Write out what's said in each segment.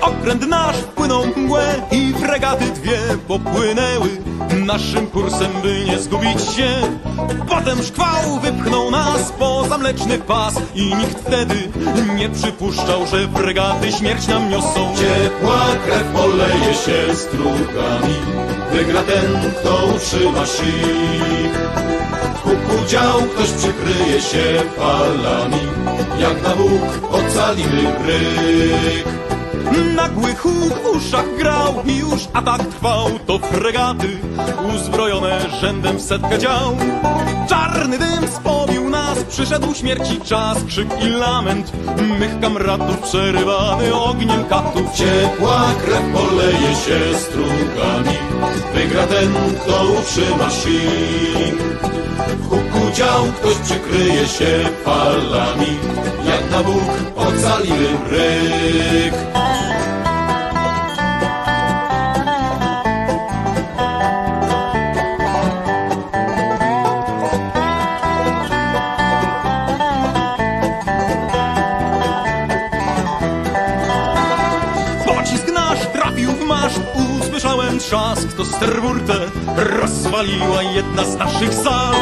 Okręt nasz wpłynął mgłę i fregaty dwie popłynęły naszym kursem, by nie zgubić się. Potem szkwał wypchnął nas poza mleczny pas i nikt wtedy nie przypuszczał, że fregaty śmierć nam niosą. Ciepła krew poleje się strugami Wygra ten, kto utrzyma szyk dział ktoś przykryje się falami Jak na Bóg ocalimy bryk Nagły huk w uszach grał i już atak trwał To fregaty uzbrojone rzędem w setkę dział. Czarny dym spowił nas, przyszedł śmierci czas Krzyk i lament mych kamratów przerywany ogniem katów Ciepła krew poleje się strugami Wygra ten, kto utrzyma Huku dział ktoś przykryje się falami. Jak na Bóg ocalimy bryk usłyszałem trzask, to sterburtę rozwaliła jedna z naszych sal.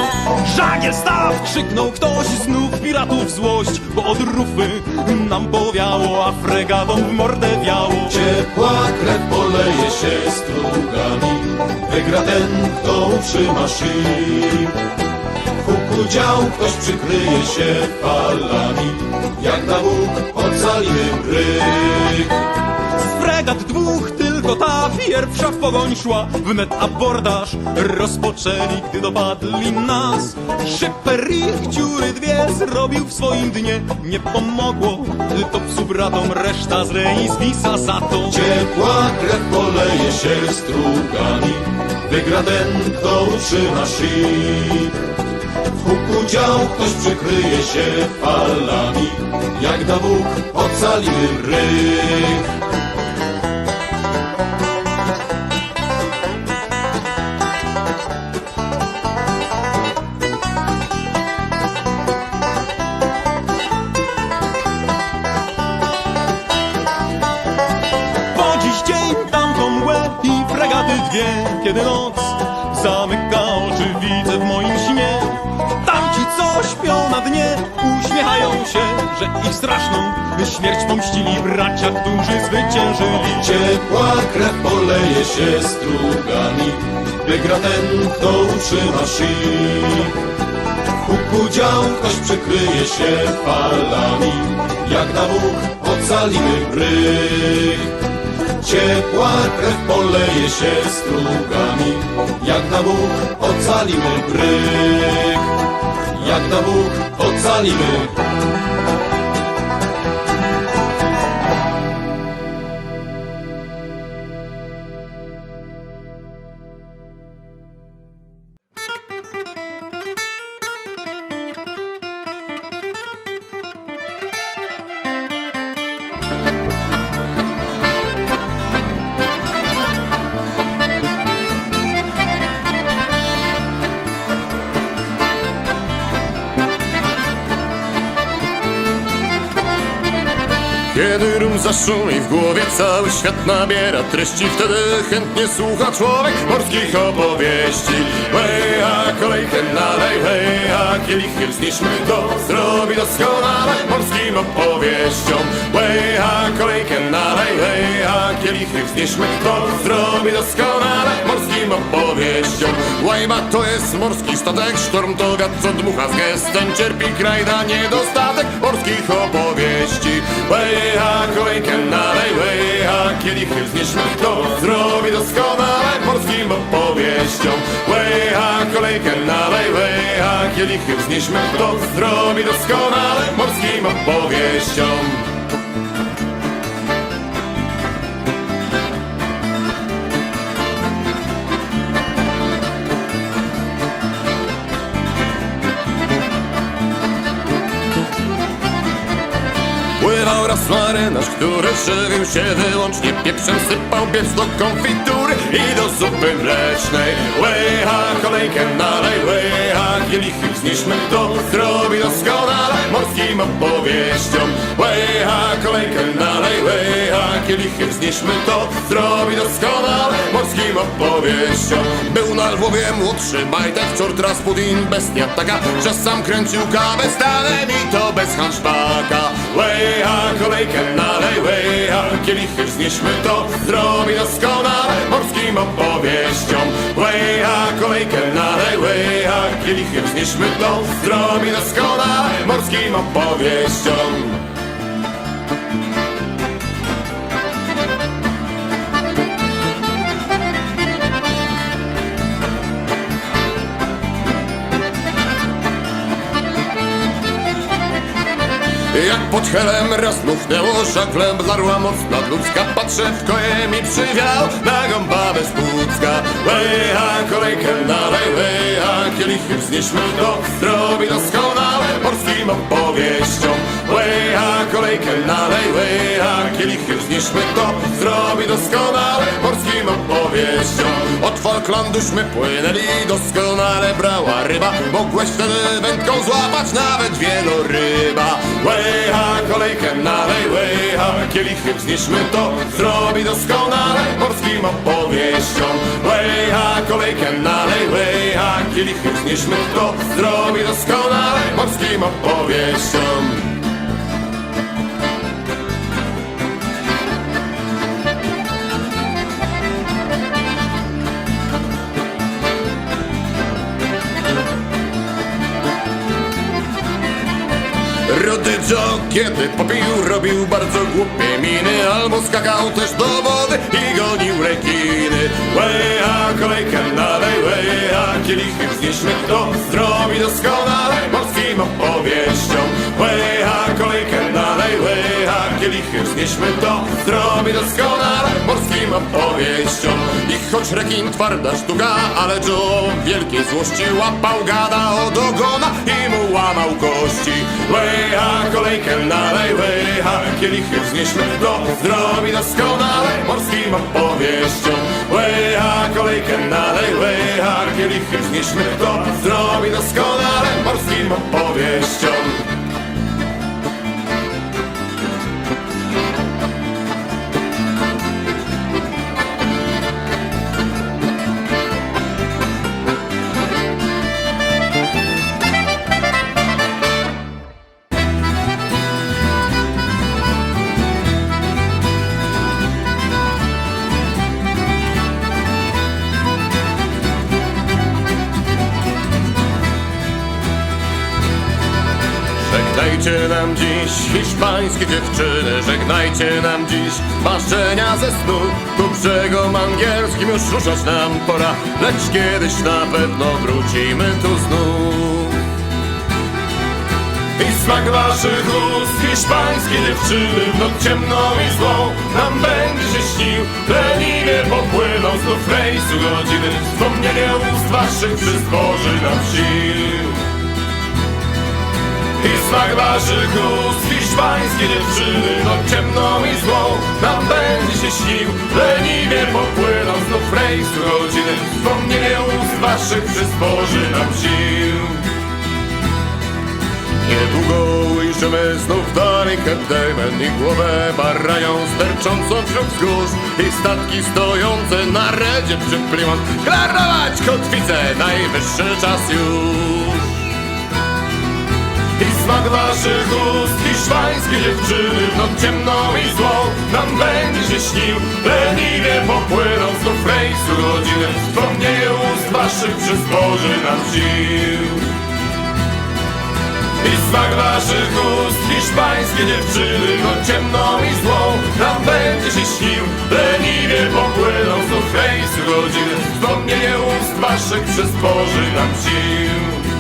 Żagiel staw! krzyknął ktoś, znów piratów złość, bo od rufy nam powiało, a fregatom w mordę wiało. Ciepła krew poleje się strugami Wygra ten, kto utrzyma Huku dział ktoś przykryje się falami Jak na Bóg ocalimy bryk Z fregat dwóch, tylko ta pierwsza w pogoń szła. Wnet abordaż rozpoczęli, gdy dopadli nas. Szyper ich dziury dwie zrobił w swoim dnie. Nie pomogło, to psu bratom reszta z rei zwisa za to. Ciepła krew poleje się strugami Wygra ten, kto utrzyma szyk Huku dział ktoś przykryje się falami Jak na Bóg ocalimy dwie Kiedy noc zamyka oczy widzę w moim śnie. Tamci co śpią na dnie uśmiechają się Że ich straszną śmierć pomścili bracia, którzy zwyciężyli. Ciepła krew poleje się strugami Wygra ten, kto utrzyma szyk Huku dział ktoś przykryje się falami Jak na Bóg ocalimy bryk Ciepła krew poleje się strugami Jak na Bóg ocalimy bryk. Jak na Bóg ocalimy zaszumi w głowie cały świat nabiera treści. Wtedy chętnie słucha człowiek morskich opowieści. Hej, a kolejkę nalej, hej, a kielichy wznieśmy to Zrobi doskonale morskim opowieściom Hej, a kolejkę nalej, hej, a kielichy wznieśmy to Zrobi doskonale morskim opowieściom Łajba to jest morski statek, sztorm to wiatr co dmucha z gestem Cierpi kraj na niedostatek morskich opowieści. Hej, a kolejkę nalej, hej, a kielichy wznieśmy to Zrobi doskonale morskim opowieściom a kolejkę nalej, a kielichy wznieśmy to Zrobi doskonale morskim opowieściom Raz marynarz, który żywił się wyłącznie pieprzem Sypał pieprz do konfitury i do zupy mlecznej. Łycha, kolejkę nalej, łycha, kielichy zniszmy to Zrobi doskonale morskim opowieściom. Łycha, kolejkę nalej, łycha, kielichy zniszmy to Zrobi doskonale morskim opowieściom. Był na Lwowie młodszy majtek, czort Rasputin, bestia taka Że sam kręcił kawę stanem i to bez hanszpaka Łycha, kolejkę nalej, łycha, kielichy znieśmy to Zrobi doskonale morskim opowieściom. Łycha, kolejkę nalej, łycha, kielichy znieśmy to Zrobi doskonale morskim opowieściom Jak pod helem raz nuchnęło żaglem Zdarła moc nadludzka Patrzę w koje mi przywiał Na gąba bez płucka Łycha, kolejkę dalej Łycha, kielichy wznieśmy to Zrobi doskonale morskim opowieściom Łycha, kolejkę dalej Łycha, kielichy wznieśmy to Zrobi doskonale morskim opowieściom Od Falklanduśmy płynęli Doskonale brała ryba. Mogłeś wtedy wędką złapać Nawet wieloryba. Łycha, kolejkę nalej, łycha Kielichy wznieśmy to Zrobi doskonale morskim opowieściom Łycha, kolejkę nalej, łycha Kielichy wznieśmy to Zrobi doskonale. Morskim opowieściom kiedy popił, robił bardzo głupie miny Albo skakał też do wody i gonił rekiny. Łycha, kolejkę dalej, łycha, kielichy wznieśmy to Zrobi doskonale morskim opowieściom. Łycha, kolejkę dalej, łycha, kielichy wznieśmy to. Zrobi doskonale morskim opowieściom I choć rekin twarda sztuka, ale Joe wielkiej złości łapał gada od ogona i mu łamał kości. Łycha, kolejkę nalej, łycha, kielichy wznieśmy to. Zrobi doskonale morskim opowieściom Łycha, kolejkę nalej, łycha, kielichy wznieśmy to. Zrobi doskonale morskim opowieściom hiszpańskie dziewczyny Żegnajcie nam dziś marzenia ze snu. Ku brzegom angielskim już ruszać nam pora Lecz kiedyś na pewno wrócimy tu znów. I smak waszych ust hiszpańskie dziewczyny W noc ciemną i złą nam będzie się śnił Leniwie popłyną znów rejsu godziny. Wspomnienie ust waszych przysporzy nam sił i smak waszych ust hiszpańskie dziewczyny No ciemną i złą nam będzie się śnił. Leniwie popłyną znów rejsu godziny Wspomnienie ust waszych przysporzy nam sił. Niedługo ujrzymy znów Cape Diamond i głowę barają sterczącą wśród wzgórz. I statki stojące na redzie przy Klarować kotwicę, najwyższy czas już i smak waszych ust hiszpańskie dziewczyny. W noc ciemną i złą nam będzie się śnił. Leniwie popłyną znów rejsu godziny Wspomnienie ust waszych przysporzy nam sił I smak waszych ust hiszpańskie dziewczyny. W noc ciemną i złą nam będzie się śnił. Leniwie popłyną znów rejsu godziny Wspomnienie ust waszych przysporzy nam sił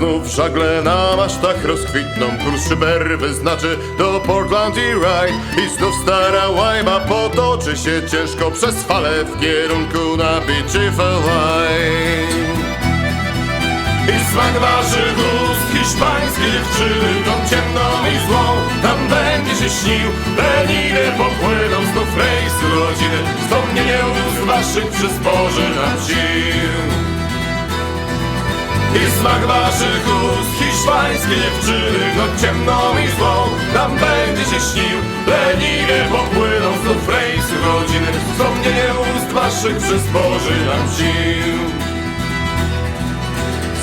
znów żagle na masztach rozkwitną. Kurs szyber wyznaczy do Portland i Ride I znów stara łajba potoczy się ciężko przez fale W kierunku na Beachy Hawaii. I smak waszych ust hiszpańskie dziewczyny Tą ciemną i złą. Tam będzie się śnił Leniwie popłyną znów rejs rodziny. Wspomnienie ust waszych przysporzy nam sił i smak waszych ust hiszpańskie dziewczyny No ciemną i złą tam będzie się śnił Leniwie popłyną znów rejs rodziny Wspomnienie ust waszych przysporzy nam sił.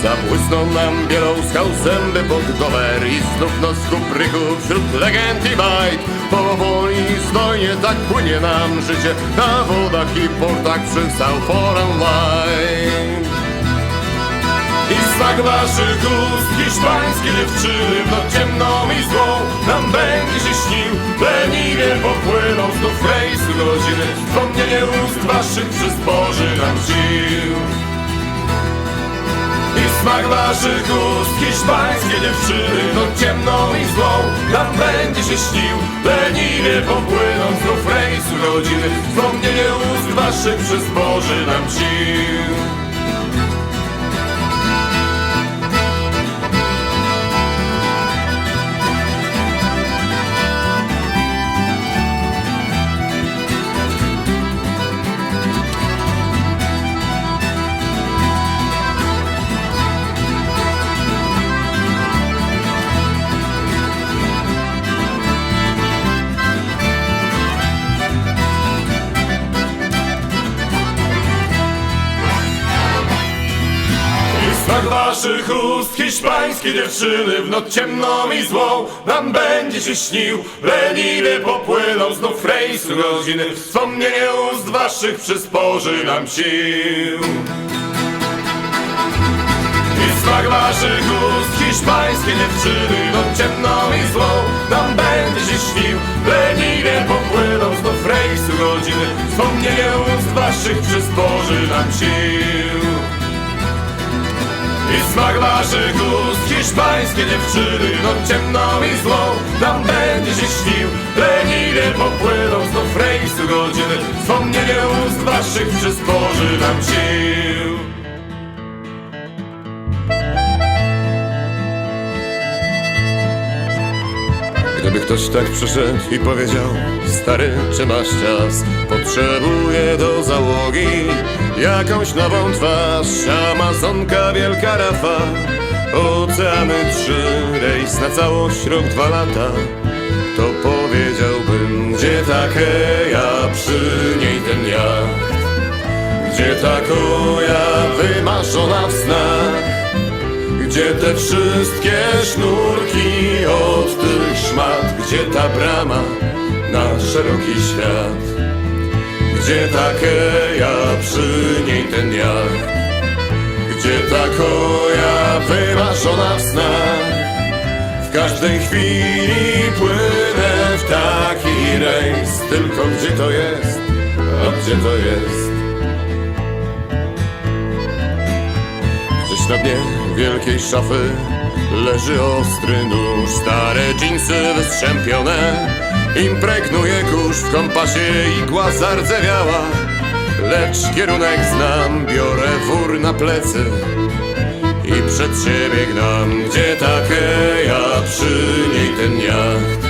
Zabłysną nam bielą skał zęby pod dower I znów nos kupryków wśród legend i bajt. Powoli i znojnie tak płynie nam życie Na wodach i portach przy Southforeign Line. i smak waszych ust hiszpańskie dziewczyny W noc ciemną i złą. Nam będzie się śnił Leniwie popłyną znów rejs godziny Wspomnienie ust waszych przysporzy nam sił i smak waszych ust hiszpańskie dziewczyny No ciemną i złą. Nam będzie się śnił Leniwie popłyną znów rejsu rodziny Wspomnienie ust waszych przysporzy nam sił waszych ust hiszpańskie dziewczyny W noc ciemną i złą nam będzie się śnił. Leniwie popłyną znów rejsu godziny Wspomnienie ust waszych przysporzy nam sił. I smak waszych ust hiszpańskie dziewczyny No ciemną i złą nam będzie się śnił. Leniwie popłyną znów rejsu godziny Wspomnienie ust waszych przysporzy nam sił i smak waszych ust hiszpańskie dziewczyny No ciemną i złą nam będzie się śnił Leniwie popłyną znów rejsu godziny. Wspomnienie ust waszych przysporzy nam sił Gdyby ktoś tak przyszedł i powiedział Stary, czy masz czas? Potrzebuję do załogi Jakąś nową twarz. Amazonka, wielka rafa Oceany trzy Rejs na całość, rok, dwa lata. To powiedziałbym Gdzie takie ja Przy niej ten jacht? Gdzie ta koja Wymarzona w snach gdzie te wszystkie sznurki od tych szmat? Gdzie ta brama na szeroki świat? Gdzie ta keja, przy niej ten jacht Gdzie ta koja wymarzona w snach? W każdej chwili płynę w taki rejs. Tylko gdzie to jest, a gdzie to jest? Gdzieś na dnie wielkiej szafy leży ostry nóż. Stare dżinsy wystrzępione Impregnuje kurz w kompasie igła zardzewiała. Lecz kierunek znam, biorę wór na plecy I przed siebie gnam. Gdzie ta keja, przy niej ten jacht?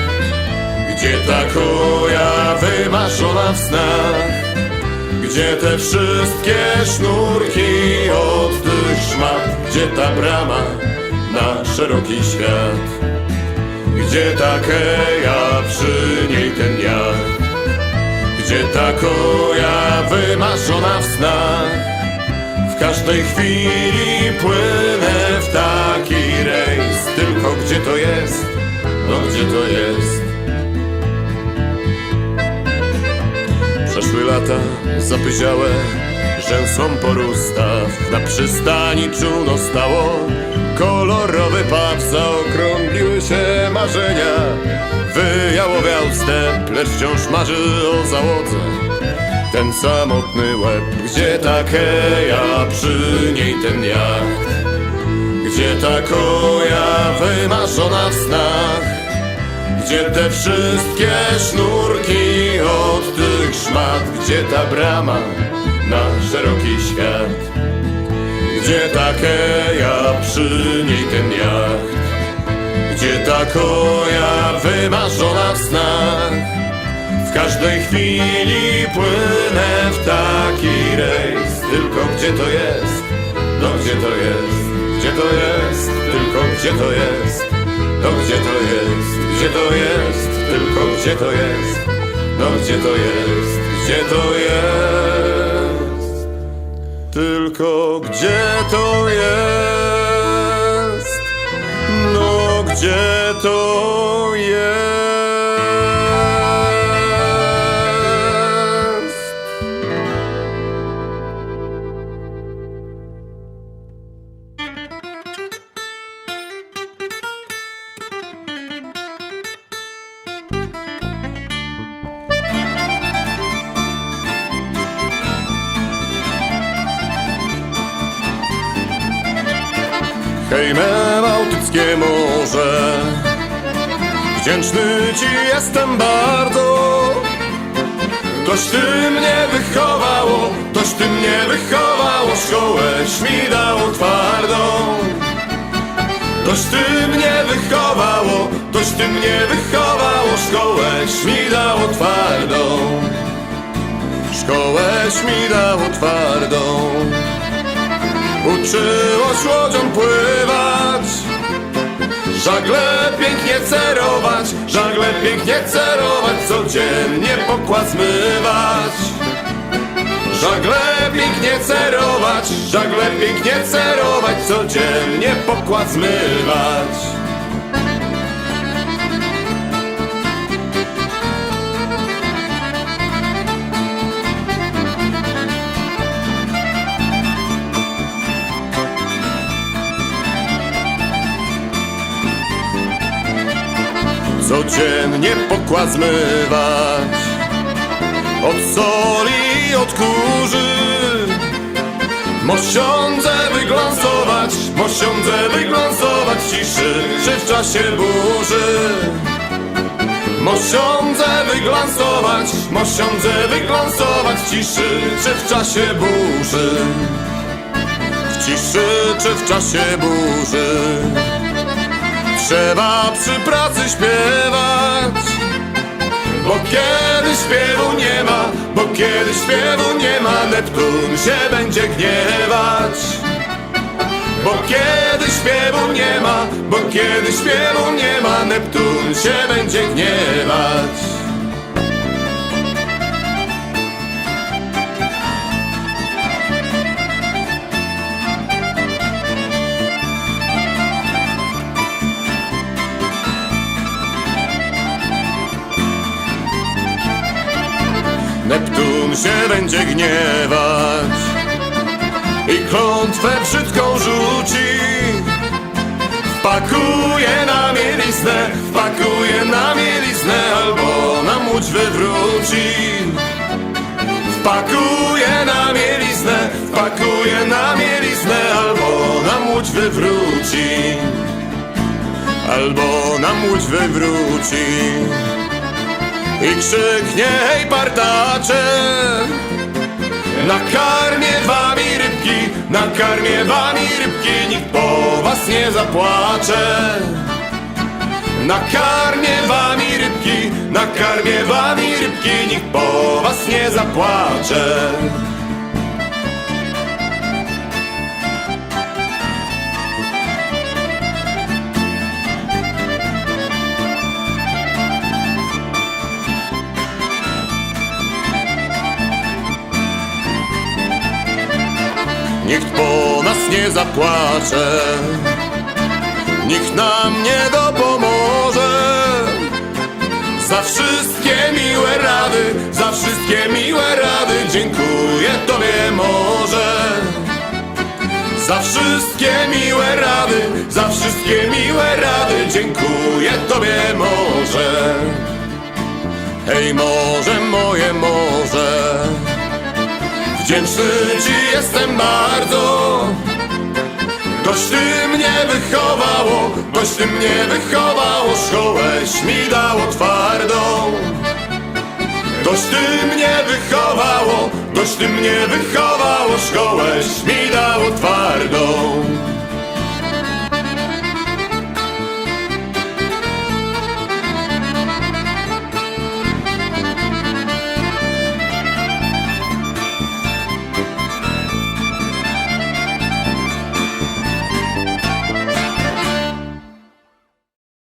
Gdzie ta koja wymarzona w snach gdzie te wszystkie sznurki od tych szmat Gdzie ta brama na szeroki świat? Gdzie ta keja, przy niej ten jacht Gdzie ta koja wymarzona w snach? W każdej chwili płynę w taki rejs. Tylko gdzie to jest, no gdzie to jest lata zapyziałe Rzęsą porustaw Na przystani czółno stało Kolorowy paw Zaokrągliły się marzenia. Wyjałowiał stęp Lecz wciąż marzy o załodze. Ten samotny łeb Gdzie ta keja Przy niej ten jacht Gdzie ta koja wymarzona w snach? Gdzie te wszystkie sznurki od tych szmat Gdzie ta brama na szeroki świat Gdzie ta keja, przy niej ten jacht Gdzie ta koja wymarzona w snach W każdej chwili płynę w taki rejs Tylko gdzie to jest? No gdzie to jest? Gdzie to jest? Tylko gdzie to jest? No gdzie to jest? Gdzie to jest? Tylko gdzie to jest? No gdzie to jest? Gdzie to jest? Tylko gdzie to jest? No gdzie to jest? Hej, me Bałtyckie Morze. Wdzięczny Ci jestem bardzo. Toś Ty mnie wychowało Toś Ty mnie wychowało Szkołeś mi dał twardą. Toś Ty mnie wychowało Toś Ty mnie wychowało Szkołeś mi dał twardą. Szkołeś mi dał twardą Uczyłoś łodzią pływać? Żagle pięknie cerować Żagle pięknie cerować Codziennie pokład zmywać. Żagle pięknie cerować Żagle pięknie cerować Codziennie pokład zmywać Codziennie pokład zmywać. Od soli od kurzy Mosiądze wyglansować Mosiądze wyglansować ciszy Czy w czasie burzy. Mosiądze wyglansować Mosiądze wyglansować ciszy Czy w czasie burzy. W ciszy czy w czasie burzy Trzeba przy pracy śpiewać. Bo kiedy śpiewu nie ma Bo kiedy śpiewu nie ma Neptun się będzie gniewać. Bo kiedy śpiewu nie ma Bo kiedy śpiewu nie ma Neptun się będzie gniewać się będzie gniewać. I klątwę brzydką rzuci. Wpakuje na mieliznę Wpakuje na mieliznę Albo na łódź wywróci. Wpakuje na mieliznę Wpakuje na mieliznę Albo na łódź wywróci. Albo na łódź wywróci i krzyknie hej partacze. Nakarmię wami rybki, nakarmię wami rybki Nikt po was nie zapłacze. Nakarmię wami rybki, nakarmię wami rybki Nikt po was nie zapłacze Nikt po nas nie zapłacze. Nikt nam nie dopomoże. Za wszystkie miłe rady Za wszystkie miłe rady Dziękuję Tobie może Za wszystkie miłe rady Za wszystkie miłe rady Dziękuję Tobie może Hej morze, moje morze Wdzięczny Ci jestem bardzo Dość ty mnie wychowało, dość ty mnie wychowało, szkołeś mi dało twardą. Dość ty mnie wychowało, dość ty mnie wychowało, szkołeś mi dało twardą.